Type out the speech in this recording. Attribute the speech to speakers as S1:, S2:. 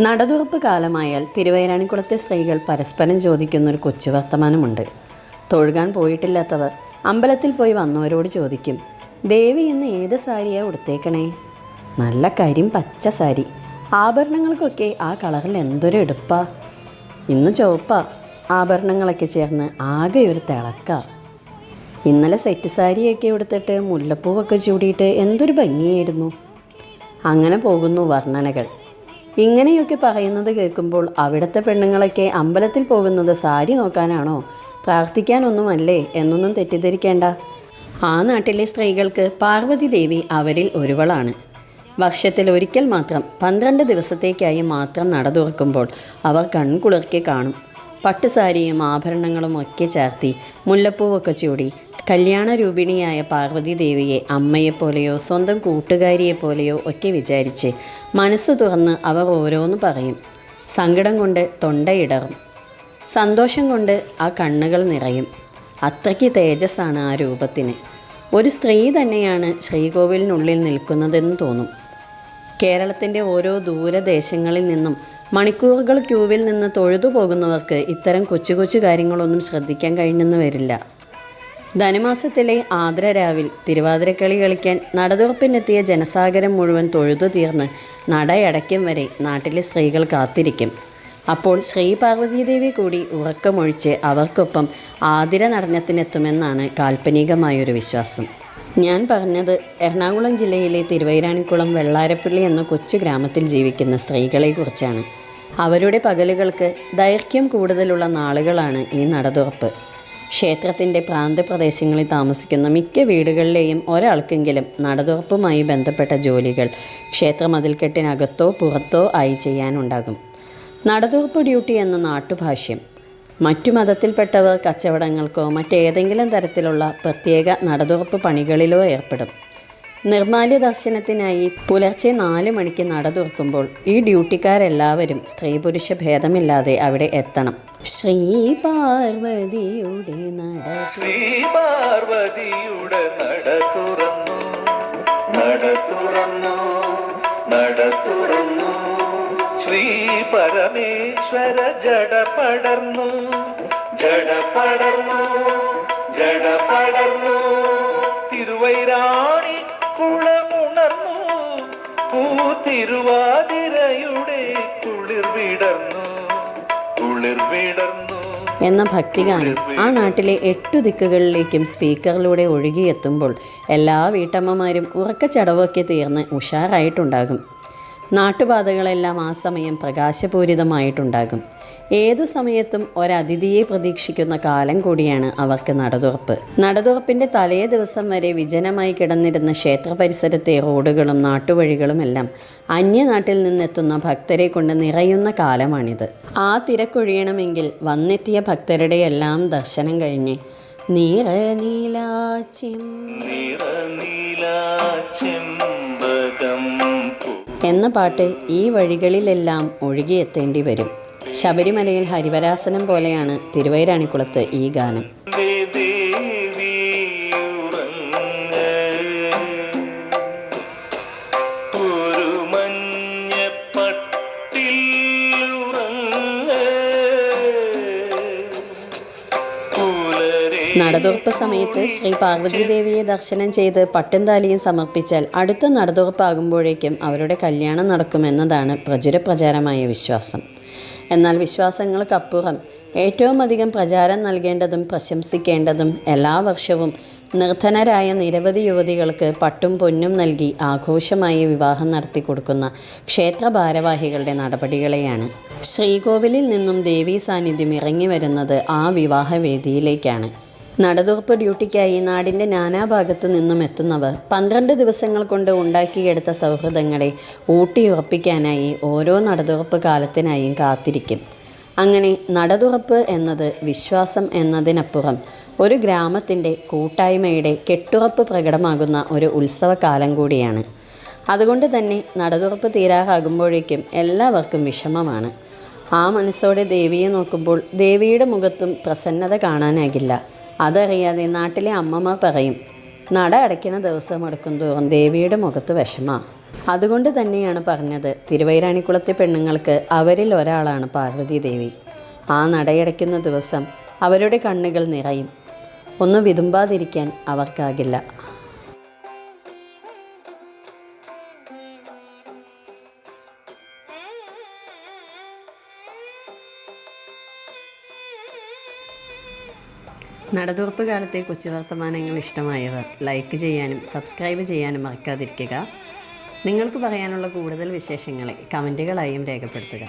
S1: നടതുറപ്പ് കാലമായാൽ തിരുവൈരാണിക്കുളത്തെ സ്ത്രീകൾ പരസ്പരം ചോദിക്കുന്ന ഒരു കൊച്ചു വർത്തമാനമുണ്ട്. തൊഴുകാൻ പോയിട്ടില്ലാത്തവർ അമ്പലത്തിൽ പോയി വന്നവരോട് ചോദിക്കും ദേവി ഇന്ന് ഏത് സാരിയാ ഉടുത്തേക്കണേ? നല്ല കരിം പച്ച സാരി. ആഭരണങ്ങൾക്കൊക്കെ ആ കളറിൽ എന്തൊരു എടുപ്പാ? ഇന്ന് ചുവപ്പാ. ആഭരണങ്ങളൊക്കെ ചേർന്ന് ആകെ ഒരു തിളക്ക. ഇന്നലെ സെറ്റ് സാരിയൊക്കെ ഉടുത്തിട്ട് മുല്ലപ്പൂവൊക്കെ ചൂടിയിട്ട് എന്തൊരു ഭംഗിയായിരുന്നു. അങ്ങനെ പോകുന്നു വർണനകൾ. ഇങ്ങനെയൊക്കെ പറയുന്നത് കേൾക്കുമ്പോൾ അവിടുത്തെ പെണ്ണുങ്ങളൊക്കെ അമ്പലത്തിൽ പോകുന്നത് സാരി നോക്കാനാണോ? പ്രാർത്ഥിക്കാനൊന്നുമല്ലേ? എന്നൊന്നും തെറ്റിദ്ധരിക്കേണ്ട. ആ നാട്ടിലെ സ്ത്രീകൾക്ക് പാർവതി ദേവി അവരിൽ ഒരുവളാണ്. വർഷത്തിൽ ഒരിക്കൽ മാത്രം പന്ത്രണ്ട് ദിവസത്തേക്കായി മാത്രം നട തുറക്കുമ്പോൾ അവർ കൺകുളിർക്കെ കാണും. പട്ടുസാരിയും ആഭരണങ്ങളും ഒക്കെ ചേർത്തി മുല്ലപ്പൂവൊക്കെ ചൂടി. കല്യാണ രൂപിണിയായ പാർവതി ദേവിയെ അമ്മയെപ്പോലെയോ സ്വന്തം കൂട്ടുകാരിയെപ്പോലെയോ ഒക്കെ വിചാരിച്ച് മനസ്സ് തുറന്ന് അവർ ഓരോന്ന് പറയും. സങ്കടം കൊണ്ട് തൊണ്ടയിടറും സന്തോഷം കൊണ്ട് ആ കണ്ണുകൾ നിറയും. അത്രയ്ക്ക് തേജസ്സാണ് ആ രൂപത്തിന്. ഒരു സ്ത്രീ തന്നെയാണ് ശ്രീകോവിലിനുള്ളിൽ നിൽക്കുന്നതെന്ന് തോന്നും. കേരളത്തിന്റെ ഓരോ ദൂരദേശങ്ങളിൽ നിന്നും മണിക്കൂറുകൾ ക്യൂവിൽ നിന്ന് തൊഴുതു പോകുന്നവർക്ക് ഇത്തരം കൊച്ചു കൊച്ചു കാര്യങ്ങളൊന്നും ശ്രദ്ധിക്കാൻ കഴിഞ്ഞെന്ന് വരില്ല ധനുമാസത്തിലെ ആദ്രരാവിൽ തിരുവാതിരക്കളി കളിക്കാൻ നടതുറപ്പിനെത്തിയ ജനസാഗരം മുഴുവൻ തൊഴുതു തീർന്ന് നടയടയ്ക്കും വരെ നാട്ടിലെ സ്ത്രീകൾ കാത്തിരിക്കും. അപ്പോൾ ശ്രീ പാർവതീദേവി കൂടി ഉറക്കമൊഴിച്ച് അവർക്കൊപ്പം ആതിര നടനത്തിനെത്തുമെന്നാണ് കാൽപ്പനികമായൊരു വിശ്വാസം. ഞാൻ പറഞ്ഞത് എറണാകുളം ജില്ലയിലെ തിരുവൈരാണിക്കുളം വെള്ളാരപ്പള്ളി എന്ന കൊച്ചു ഗ്രാമത്തിൽ ജീവിക്കുന്ന സ്ത്രീകളെക്കുറിച്ചാണ്. അവരുടെ പകലുകൾക്ക് ദൈർഘ്യം കൂടുതലുള്ള നാളുകളാണ് ഈ നടതുറപ്പ്. ക്ഷേത്രത്തിന്റെ പ്രാന്തപ്രദേശങ്ങളിൽ താമസിക്കുന്ന മിക്ക വീടുകളിലെയും ഒരാൾക്കെങ്കിലും നടതുറപ്പുമായി ബന്ധപ്പെട്ട ജോലികൾ ക്ഷേത്രമതിൽക്കെട്ടിനകത്തോ പുറത്തോ ആയി ചെയ്യാനുണ്ടാകും. നടതുറപ്പ് ഡ്യൂട്ടി എന്ന നാട്ടുഭാഷ്യം മറ്റു മതത്തിൽപ്പെട്ടവർ കച്ചവടങ്ങൾക്കോ മറ്റേതെങ്കിലും തരത്തിലുള്ള പ്രത്യേക നടതുറപ്പ് പണികളിലോ ഏർപ്പെടും. നിർമാല്യ ദർശനത്തിനായി പുലർച്ചെ നാല് മണിക്ക് നട തുറക്കുമ്പോൾ ഈ ഡ്യൂട്ടിക്കാരെല്ലാവരും സ്ത്രീ പുരുഷ ഭേദമില്ലാതെ അവിടെ എത്തണം. ശ്രീ പാർവതിയുടെ നട
S2: ശ്രീ പാർവതിയുടെ നട തുറന്നു നട തുറന്നു നട തുറന്നു ശ്രീ പരമേശ്വര ജട പടർന്നു. ജട പടർന്നു ജട പടർന്നു. തിരുവൈരാണി കുളമുണർന്നു. പൂ തിരുവാതിരയുടെ കുളിർവിടർന്നു കുളിർ വിടർന്നു.
S1: എന്ന ഭക്തിഗാനം ആ നാട്ടിലെ എട്ടു ദിക്കുകളിലേക്കും സ്പീക്കറിലൂടെ ഒഴുകിയെത്തുമ്പോൾ എല്ലാ വീട്ടമ്മമാരും ഉറക്കച്ചടവൊക്കെ തീർന്ന് ഉഷാറായിട്ടുണ്ടാകും. നാട്ടുപാതകളെല്ലാം ആ സമയം പ്രകാശപൂരിതമായിട്ടുണ്ടാകും. ഏതു സമയത്തും ഒരതിഥിയെ പ്രതീക്ഷിക്കുന്ന കാലം കൂടിയാണ് അവർക്ക് നടതുറപ്പ്. നടതുറപ്പിന്റെ തലേ ദിവസം വരെ വിജനമായി കിടന്നിരുന്ന ക്ഷേത്ര പരിസരത്തെ റോഡുകളും നാട്ടുവഴികളും എല്ലാം അന്യനാട്ടിൽ നിന്നെത്തുന്ന ഭക്തരെ കൊണ്ട് നിറയുന്ന കാലമാണിത്. ആ തിരക്കൊഴിയണമെങ്കിൽ വന്നെത്തിയ ഭക്തരുടെ എല്ലാം ദർശനം കഴിഞ്ഞ് നീറനീലാച്ചിം
S2: നീറനീലാച്ചിം
S1: എന്ന പാട്ട് ഈ വഴികളിലെല്ലാം ഒഴുകിയെത്തേണ്ടി വരും ശബരിമലയിൽ ഹരിവരാസനം പോലെയാണ് തിരുവൈരാണിക്കുളത്ത് ഈ ഗാനം. നടതുറപ്പ് സമയത്ത് ശ്രീ പാർവതി ദേവിയെ ദർശനം ചെയ്ത് പട്ടും താലിയും സമർപ്പിച്ചാൽ അടുത്ത നടതുറപ്പാകുമ്പോഴേക്കും അവരുടെ കല്യാണം നടക്കുമെന്നതാണ് പ്രചുര പ്രചാരമായ വിശ്വാസം. എന്നാൽ വിശ്വാസങ്ങൾക്കപ്പുറം ഏറ്റവും അധികം പ്രചാരം നൽകേണ്ടതും പ്രശംസിക്കേണ്ടതും എല്ലാ വർഷവും നിർധനരായ നിരവധി യുവതികൾക്ക് പട്ടും പൊന്നും നൽകി ആഘോഷമായി വിവാഹം നടത്തി കൊടുക്കുന്ന ക്ഷേത്ര ഭാരവാഹികളുടെ നടപടികളെയാണ്. ശ്രീകോവിലിൽ നിന്നും ദേവീ സാന്നിധ്യം ഇറങ്ങി വരുന്നത് ആ വിവാഹവേദിയിലേക്കാണ്. നടതുറപ്പ് ഡ്യൂട്ടിക്കായി നാടിന്റെ നാനാഭാഗത്തു നിന്നും എത്തുന്നവർ പന്ത്രണ്ട് ദിവസങ്ങൾ കൊണ്ട് ഉണ്ടാക്കിയെടുത്ത സൗഹൃദങ്ങളെ ഊട്ടിയുറപ്പിക്കാനായി ഓരോ നടതുറപ്പ് കാലത്തിനായും കാത്തിരിക്കും. അങ്ങനെ നടതുറപ്പ് എന്നത് വിശ്വാസം എന്നതിനപ്പുറം ഒരു ഗ്രാമത്തിന്റെ കൂട്ടായ്മയുടെ കെട്ടുറപ്പ് പ്രകടമാകുന്ന ഒരു ഉത്സവകാലം കൂടിയാണ്. അതുകൊണ്ട് തന്നെ നടതുറപ്പ് തീരാറാകുമ്പോഴേക്കും എല്ലാവർക്കും വിഷമമാണ്. ആ മനസ്സോടെ ദേവിയെ നോക്കുമ്പോൾ ദേവിയുടെ മുഖത്തും പ്രസന്നത കാണാനാകില്ല. അതറിയാതെ നാട്ടിലെ അമ്മമ്മ പറയും നട അടയ്ക്കണ ദിവസം അടക്കും തോറും ദേവിയുടെ മുഖത്ത് വിഷമ. അതുകൊണ്ട് തന്നെയാണ് പറഞ്ഞത് തിരുവൈരാണിക്കുളത്തെ പെണ്ണുങ്ങൾക്ക് അവരിൽ ഒരാളാണ് പാർവതി ദേവി ആ നടയടയ്ക്കുന്ന ദിവസം അവരുടെ കണ്ണുകൾ നിറയും. ഒന്നും വിതുമ്പാതിരിക്കാൻ അവർക്കാകില്ല. നടതുറപ്പ് കാലത്തെ കൊച്ചു വർത്തമാനങ്ങൾ ഇഷ്ടമായവർ ലൈക്ക് ചെയ്യാനും സബ്സ്ക്രൈബ് ചെയ്യാനും മറക്കാതിരിക്കുക. നിങ്ങൾക്ക് പറയാനുള്ള കൂടുതൽ വിശേഷങ്ങളെ കമന്റുകളായും രേഖപ്പെടുത്തുക.